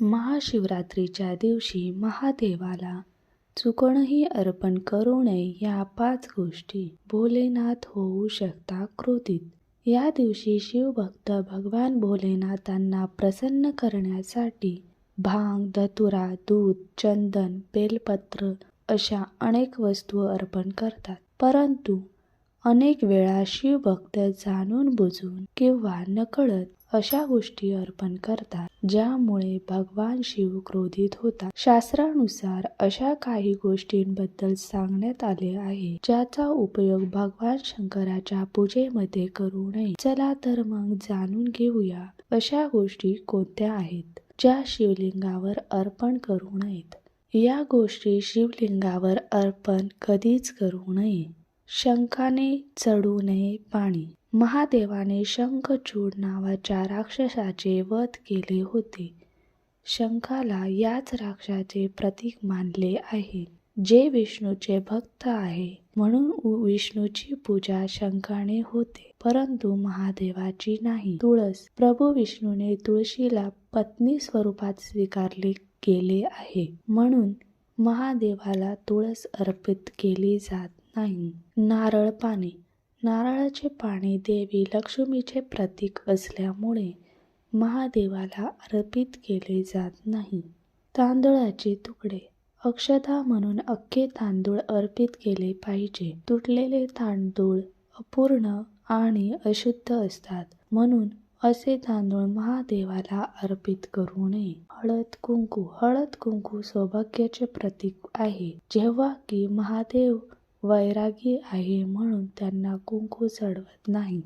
महाशिवरात्रीच्या दिवशी महादेवाला चुकणही अर्पण करू नये या पाच गोष्टी. भोलेनाथ होऊ शकता कृतीत या दिवशी शिवभक्त भगवान भोलेनाथांना प्रसन्न करण्यासाठी भांग धतुरा दूध चंदन बेलपत्र अशा अनेक वस्तू अर्पण करतात. परंतु अनेक वेळा शिवभक्त जाणून बुजून किंवा नकळत अशा गोष्टी अर्पण करतात ज्यामुळे भगवान शिव क्रोधित होतात. शास्त्रानुसार अशा काही गोष्टींबद्दल सांगण्यात आले आहे ज्याचा उपयोग भगवान शंकराच्या पूजेमध्ये करू नये. चला तर मग जाणून घेऊया अशा गोष्टी कोणत्या आहेत ज्या शिवलिंगावर अर्पण करू नयेत. या गोष्टी शिवलिंगावर अर्पण कधीच करू नये. शंखाने चढू नये पाणी. महादेवाने शंखचूड नावाच्या राक्षसाचे वध केले होते. शंखाला याच राक्षाचे प्रतीक मानले आहे. जे विष्णूचे भक्त आहे म्हणून विष्णूची पूजा शंखाने होते. परंतु महादेवाची नाही. तुळस प्रभू विष्णूने तुळशीला पत्नी स्वरूपात स्वीकारले गेले आहे. म्हणून महादेवाला तुळस अर्पित केली जात नाही. नारळ पाणी. नारळाचे पाणी देवी लक्ष्मीचे प्रतीक असल्यामुळे महादेवाला अर्पित केले जात नाही. तांदळाचे तुकडे. अक्षता म्हणून अख्खे तांदूळ अर्पित केले पाहिजे. तुटलेले तांदूळ अपूर्ण आणि अशुद्ध असतात. म्हणून असे तांदूळ महादेवाला अर्पित करू नये. हळद कुंकू. हळद कुंकू सौभाग्याचे प्रतीक आहे. जेव्हा की महादेव वैरागी आहे म्हणून त्यांना कुंकू चढवत नाही.